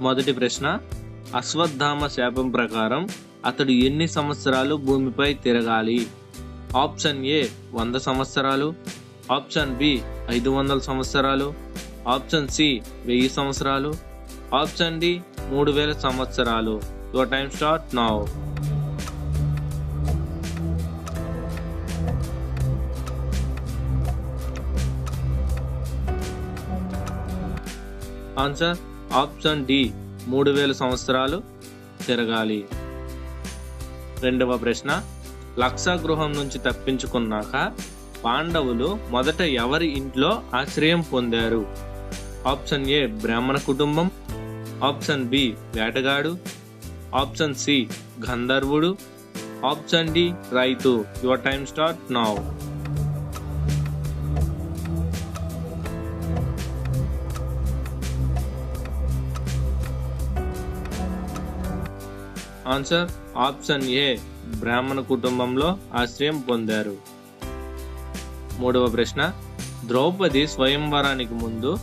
మొదటి ప్రశ్న అశ్వత్థామ శాపం ప్రకారం అతడు ఎన్ని సంవత్సరాలు భూమిపై తిరగాలి? ఆప్షన్ ఏ వంద సంవత్సరాలు. ఆప్షన్ బి ఐదు వందల సంవత్సరాలు. ఆప్షన్ సి వెయ్యి సంవత్సరాలు. ఆప్షన్ డి మూడు వేల సంవత్సరాలు. Your time start now answer option D మూడు వేల సంవత్సరాలు తిరగాలి. రెండవ ప్రశ్న లక్షగృహం నుంచి తప్పించుకున్నాక పాండవులు మొదట ఎవరి ఇంట్లో ఆశ్రయం పొందారు? ఆప్షన్ ఏ బ్రాహ్మణ కుటుంబం. ఆప్షన్ బి వేటగాడు. ఆప్షన్ సి గంధర్వుడు. ఆప్షన్ డి రైతు. Your time start now. Answer option A బ్రాహ్మణ కుటుంబంలో ఆశ్రయం పొందారు. మూడవ ప్రశ్న ద్రౌపది స్వయంవరానికి ముందు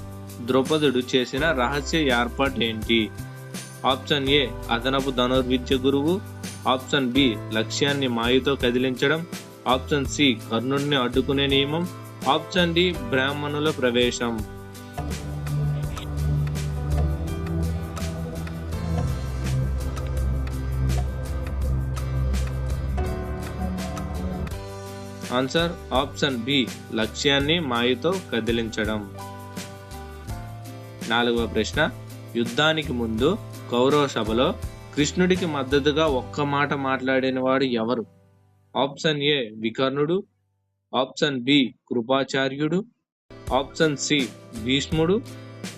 ద్రౌపదుడు చేసిన రహస్య ఏర్పాటు ఏంటి ఆప్షన్ ఏ అదనపు ధనుర్విద్య గురువు. ఆప్షన్ బి లక్ష్యాన్ని మాయతో కదిలించడం. ఆప్షన్ సి కర్ణుడిని అడ్డుకునే నియమం. ఆప్షన్ డి బ్రాహ్మణుల ప్రవేశం. ఆన్సర్ ఆప్షన్ బి లక్ష్యాన్ని మాయతో కదిలించడం. నాలుగవ ప్రశ్న యుద్ధానికి ముందు కౌరవ సభలో కృష్ణుడికి మద్దతుగా ఒక్క మాట మాట్లాడిన వాడు ఎవరు? ఆప్షన్ ఏ వికర్ణుడు. ఆప్షన్ బి కృపాచార్యుడు. ఆప్షన్ సి భీష్ముడు.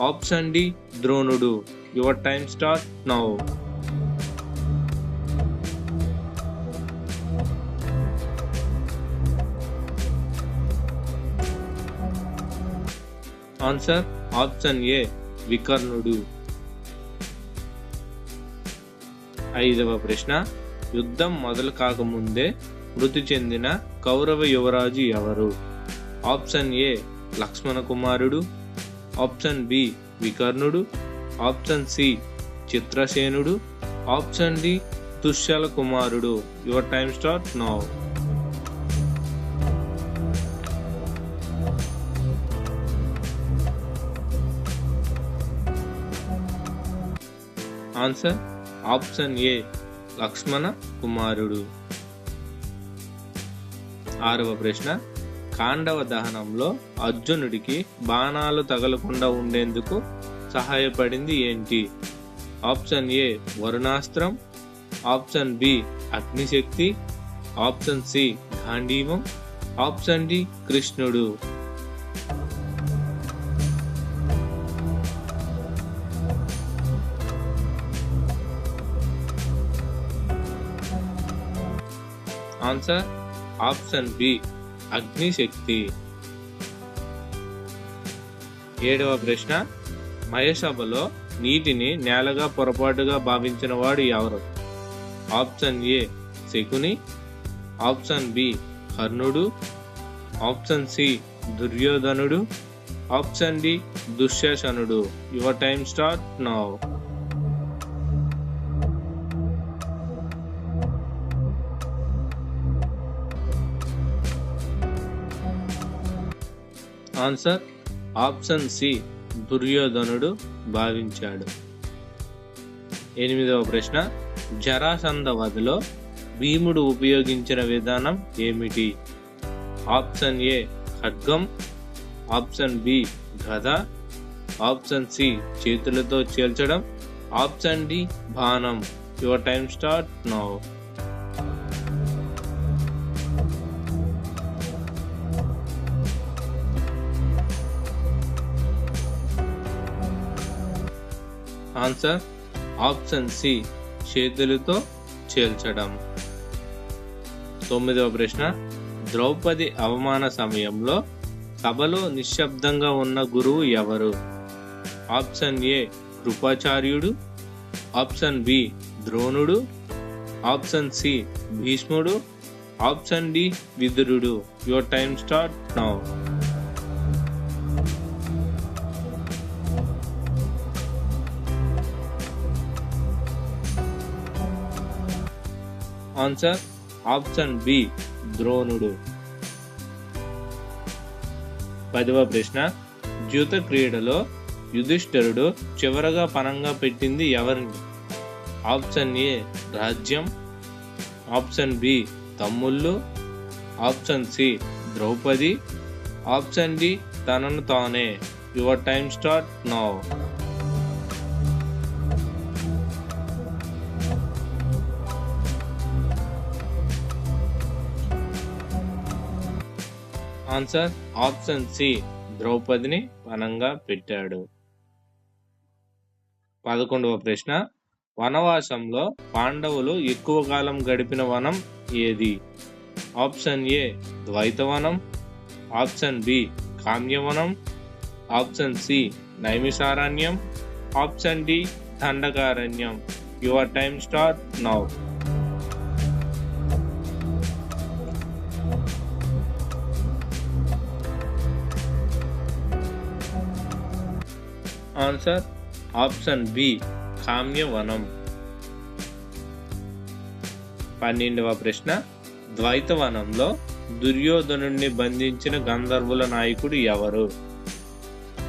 ఆప్షన్ డి ద్రోణుడు. Your time start now. Answer option A వికర్ణుడు. ఐదవ ప్రశ్న యుద్ధం మొదలు కాకముందే మృతి చెందిన కౌరవ యువరాజు ఎవరు? ఆప్షన్ ఏ లక్ష్మణ కుమారుడు. ఆప్షన్ బి వికర్ణుడు. ఆప్షన్ సి చిత్రసేనుడు. ఆప్షన్ డి దుశ్శల కుమారుడు. Your time start now answer option A Lakshmana కుమారుడు. ఆరవ ప్రశ్న కాండవ దహనంలో అర్జునుడికి బాణాలు తగలకుండా ఉండేందుకు సహాయపడింది ఏంటి? ఆప్షన్ ఏ వరుణాస్త్రం ఆప్షన్ బి అగ్నిశక్తి ఆప్షన్ సి గాంధీవం ఆప్షన్ డి కృష్ణుడు. ఆన్సర్ ఆప్షన్ బి అగ్నిశక్తి. ఏడవ ప్రశ్న మయసభలో నీటిని నేలగా పొరపాటుగా భావించిన వాడు ఎవరు? Option A Shakuni. Option B కర్ణుడు ఆప్షన్ సి దుర్యోధనుడు. ఆప్షన్ డి దుశ్శాసనుడు your time start now answer option C దుర్యోధనుడు భావించాడు. ఎనిమిదవ ప్రశ్న జరాసంధ వధలో భీముడు ఉపయోగించిన విధానం ఏమిటి? ఆప్షన్ ఏ ఖడ్గం. ఆప్షన్ బి గద. ఆప్షన్ సి చేతులతో చేల్చడం. ఆప్షన్ డి బాణం. Your time start now. Answer option C చేతులతో చేల్చడం. తొమ్మిదవ ప్రశ్న ద్రౌపది అవమాన సమయంలో సభలో నిశ్శబ్దంగా ఉన్న గురువు ఎవరు? ఆప్షన్ ఏ కృపాచార్యుడు. ఆప్షన్ బి ద్రోణుడు. ఆప్షన్ సి భీష్ముడు. Option D Vidurudu. Your time start now answer option B ద్రోణుడు. పదవ ప్రశ్న జ్యూత క్రీడలో యుధిష్ఠరుడు చివరగా పనంగా పెట్టింది ఎవరిని? ఆప్షన్ ఏ రాజ్యం. ఆప్షన్ బి తమ్ముళ్ళు. Option C Draupadi. Option D తనను తానే. Your time start now. Answer option C ద్రౌపదిని పనంగా పెట్టాడు. పదకొండవ ప్రశ్న వనవాసంలో పాండవులు ఎక్కువ కాలం గడిపిన వనం ఏది? Option A Dwaitavanam. Option B Kamyavanam. Option C Naimisharanyam option D Dandakaranyam. Your time start now. Answer option B Kamyavanam. పన్నెండవ ప్రశ్న ద్వైతవనంలో దుర్యోధనుణ్ణి బంధించిన గంధర్వుల నాయకుడు ఎవరు?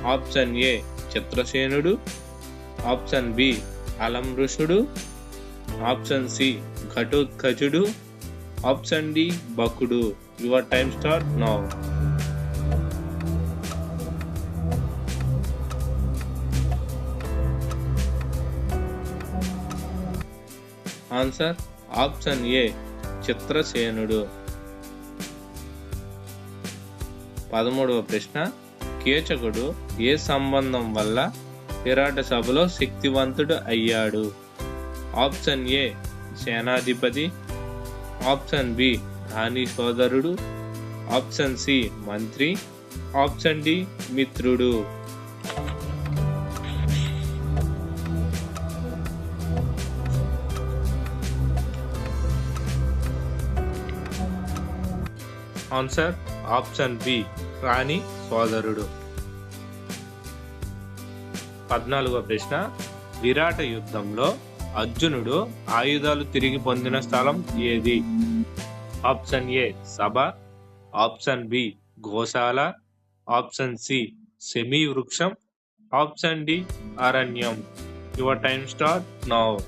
Option A చిత్రసేనుడు option B అలంబృషుడు option C Ghatotkachudu. Option D బకుడు. Your time start now. Answer option A చిత్రసేనుడు. పదమూడవ ప్రశ్న కీచకుడు ఏ సంబంధం వల్ల విరాట సభలో శక్తివంతుడు అయ్యాడు? ఆప్షన్ ఏ సేనాధిపతి. ఆప్షన్ బి రాణి సోదరుడు. ఆప్షన్ సి మంత్రి. ఆప్షన్ డి మిత్రుడు. ఆన్సర్ ఆప్షన్ బి రాణి సోదరుడు. పద్నాలుగో ప్రశ్న విరాట యుద్ధంలో అర్జునుడు ఆయుధాలు తిరిగి పొందిన స్థలం ఏది? ఆప్షన్ ఏ సభ. ఆప్షన్ బి గోశాల. ఆప్షన్ సి సెమీ వృక్షం ఆప్షన్ డి అరణ్యం. Your time start now.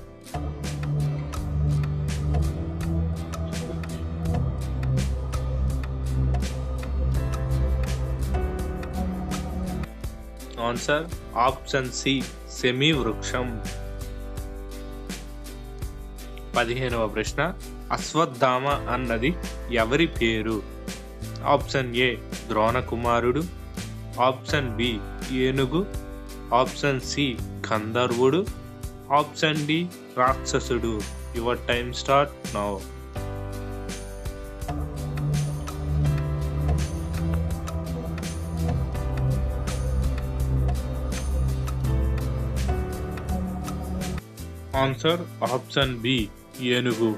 Answer option C semi వృక్షం పదిహేనవ ప్రశ్న అశ్వత్థామ అన్నది ఎవరి పేరు? ఆప్షన్ ఏ ద్రోణకుమారుడు. ఆప్షన్ బి ఏనుగు. ఆప్షన్ సి గంధర్వుడు. ఆప్షన్ డి రాక్షసుడు. Your time start now. Answer option B ఏనుగు